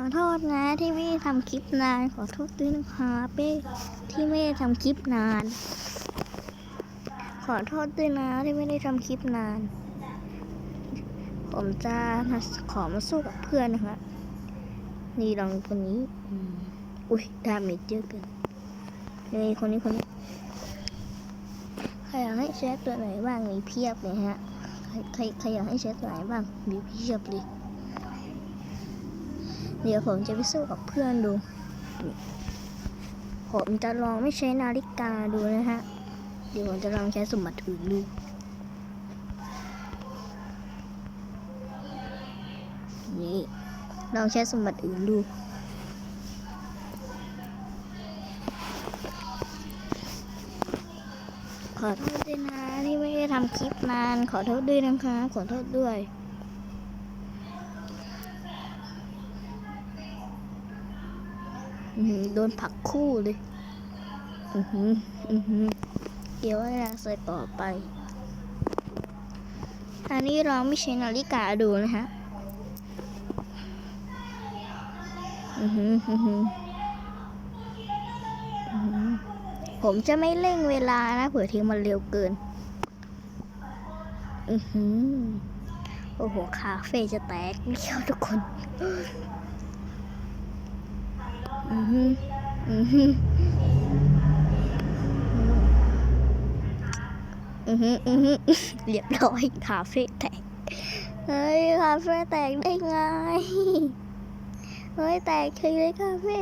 อโทษนะที่ไม่ได้ทำคลิปนาน ขอโทษด้วยนะคะเป้ที่ไม่ได้ทำคลิปนาน ขอโทษด้วยนะที่ไม่ได้ทำคลิปนาน ผมจะมาขอมาสู้กับเพื่อนนะคะนี่ลองคนนี้อุ้ยดาเมจเยอะเกินนี่คนนี้คนนี้ใครอยากให้เชฟตัวไหนบ้างมีเพียบเลยฮะใครใครอยากให้เชฟตัวไหนบ้างมีเพียบเลย เดี๋ยวผมจะไปสู้กับเพื่อนดู ผมจะลองไม่ใช้นาฬิกาดูนะฮะ เดี๋ยวผมจะลองใช้สมบัติอื่นดูนี่ลองใช้สมบัติอื่นดูขอโทษด้วยนะที่ไม่ได้ทำคลิปนาน ขอโทษด้วยนะคะ ขอโทษด้วย โดนผลักคู่เลยอือหืออือหือเดี๋ยวเวลาใส่ต่อไป อันนี้เราไม่ใช้นาฬิกาดูนะฮะอือหืออือหืออือหือผมจะไม่เร่งเวลานะเผื่อทีมันเร็วเกิน อือหือ โอ้โห คาเฟ่จะแตกไม่เชียวทุกคน อือฮึอือฮึอือฮึอือฮึเรียบร้อยคาเฟ่แตก เฮ้ยคาเฟ่แตกได้ไง เฮ้ยแตกเฉยเลยคาเฟ่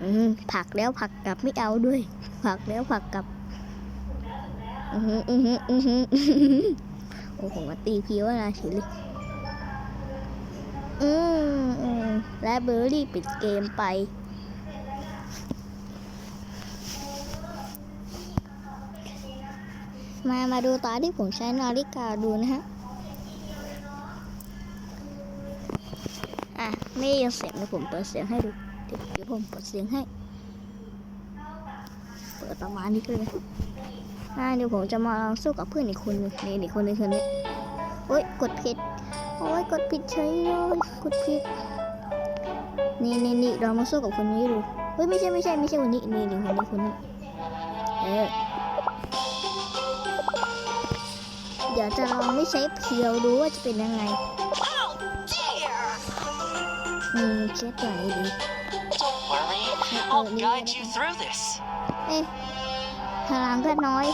อืมผลักแล้วผักกลับไม่เอาด้วย ผักแล้วผักกลับ อือฮึอือฮึอือฮึโอ้โหมาตีพีว่านาทีเลยอือืม และเบอร์รี่ปิดเกมไป มามาดูตาที่ผมใช้นาฬิกาดูนะฮะ อะ ไม่ยินเสียงเดี๋ยวผมเปิดเสียงให้ดู เดี๋ยวผมเปิดเสียงให้ เปิดประมาณนี้ก็เลยอะเดี๋ยวผมจะมาลองสู้กับเพื่อนอีกคนนึงนี่อีกคนนึงคนนี้โอ๊ยกดผิดโอ้ยกดผิดเฉยเลยกดผิด นี่นี่นี่เรามาสู้กับคนนี้ดูเฮ้ยไม่ใช่ไม่ใช่ไม่ใช่คนนี้นี่นี่คนนี้คนนี้เออเดี๋ยวจะลองไม่ใช้เพียวดูว่าจะเป็นยังไง Oh dear! อืมเช็ดตัวไหนดี Don't worry, I'll guide you through this. เอ๊ะพลังก็น้อย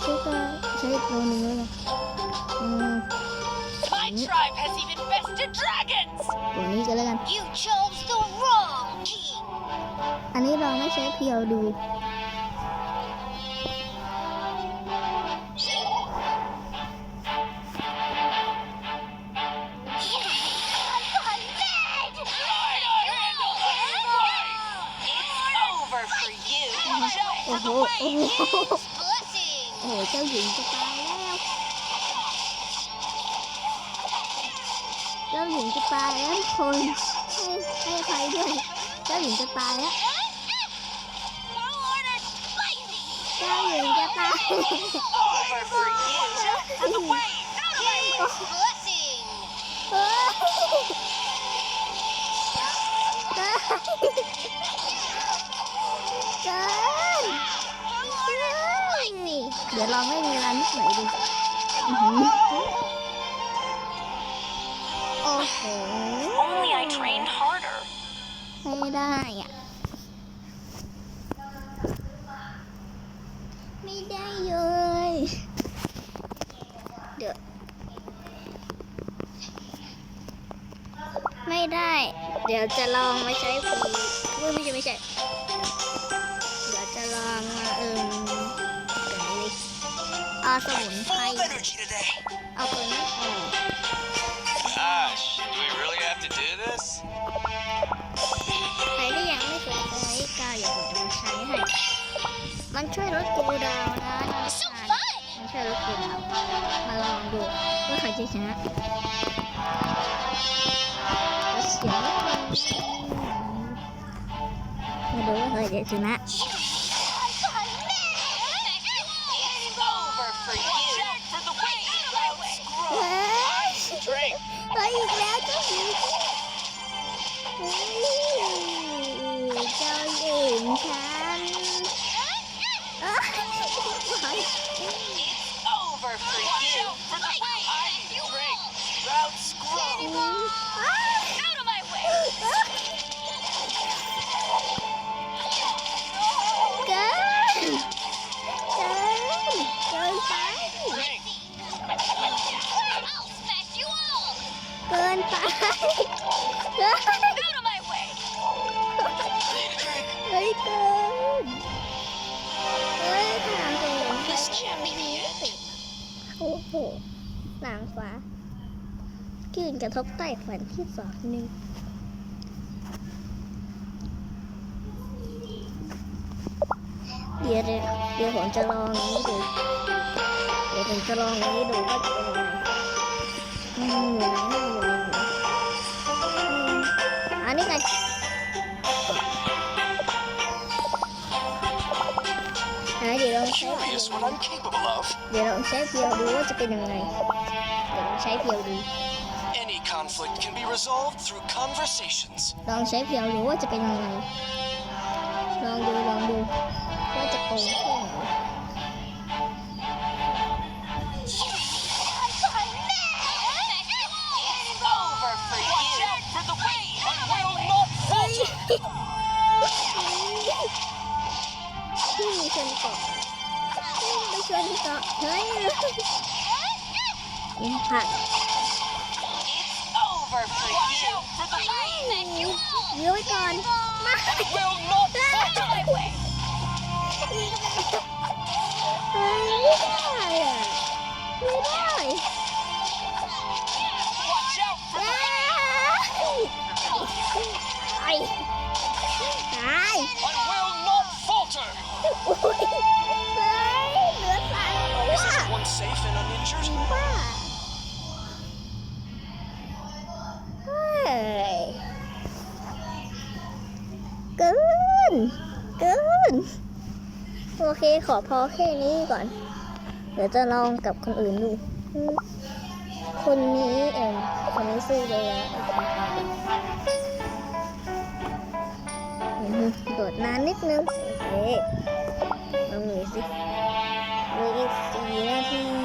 ใช้ตัวใช้ตัวหนึงเลยนะอืม My tribe has even bested dragons! ตัวนี้ก็แล้วกัน You chose the wrong king! อันนี้เราไม่ใช้เพียวดู It's over for you! โอ้โหโอ้โห Blessing! โอ้โหเจ้าหญิงจะตาย หญิงจะตายแล้วคนให้ให้ใครด้วยเจ้าหญิงจะตายแล้วเจ้าหญิงจะตายเดี๋ยวเราไม่มีร้านไหนดู Only I trained harder. ไม่ได้อะ ไม่ได้เลย เดี๋ยวไม่ได้ เดี๋ยวจะลองมาใช้ผีเอ้ยไม่ใช่ไม่ใช่ เดี๋ยวจะลองมาเอิมเดี๋ยวนี้เอาสมุนไพร Full of energy today. เอาตัวนี้ออก มันช่วยลดกูดาวนะมันช่วยลดกูดาวมาลองดูว่าใครจะชนะเสียงมาดูว่าใครจะชนะ กืนกระทบใต้ฝันที่สองหนึ่งเดี๋ยวเดี๋ยวเดี๋ยวผมจะลองนี้ดู เดี๋ยวผมจะลองนี้ดูว่าจะเป็นยังไงอืมอยู่ไหนนะอยู่ไหนอยู่ไหนอืมอันนี้ไงอะเดี๋ยวลองใช้ Curious what I'm capable of. เดี๋ยวลองใช้เพียวดูว่าจะเป็นยังไง เดี๋ยวลองใช้เพียวดู Any conflict can be resolved through conversations. ลองใช้เพียวดูว่าจะเป็นยังไง ลองดูลองดูว่าจะโกงแค่ไหน It's over for Watch you. out for the wait! I will not falter! ที่มีชนเกาะไม่ชนเกาะเฮ้ยอิมพัก over for you for the you. Really gone. It will not stop. Watch out I will not falter. เคขอพอแค่นี้ก่อน เดี๋ยวจะลองกับคนอื่นดู คนนี้เออคนนี้สู้เลยนะโดดนานนิดนึงโอเคลองหนีสิเหลืออีกสี่นาที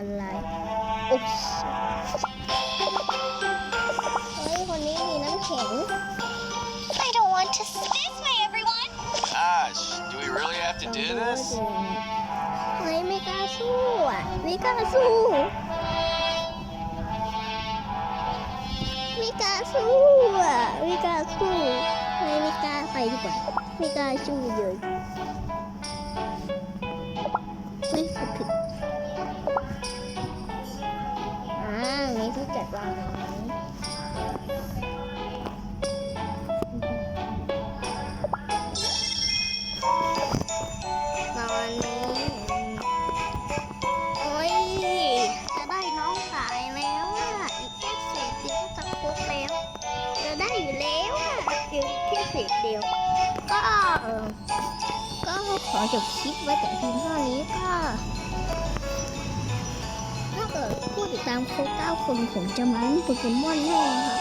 ออนไลน์อุ๊บเฮ้ยคนนี้มีน้ำแข็ง I don't want to this way, everyone. Gosh, do we really have to do this? เฮ้ยไม่กล้าสู้อะไม่กล้าสู้ไม่กล้าสู้อะไม่กล้าสู้เฮ้ยไม่กล้าไปดีกว่าไม่กล้าสู้เลย มีที่จัดวางตอนนี้โอ้ยจะได้น้องสายแล้วอีกแค่สิบเดียวจะครบแล้วจะได้อยู่แล้วอะอีกแค่สิบเดียวก็ ก็ขอจบคลิปไว้แต่เพียงเท่านี้ก็ ผู้ติดตามครบ9คนผมจะมาเล่นโปเกมอนแน่ครับ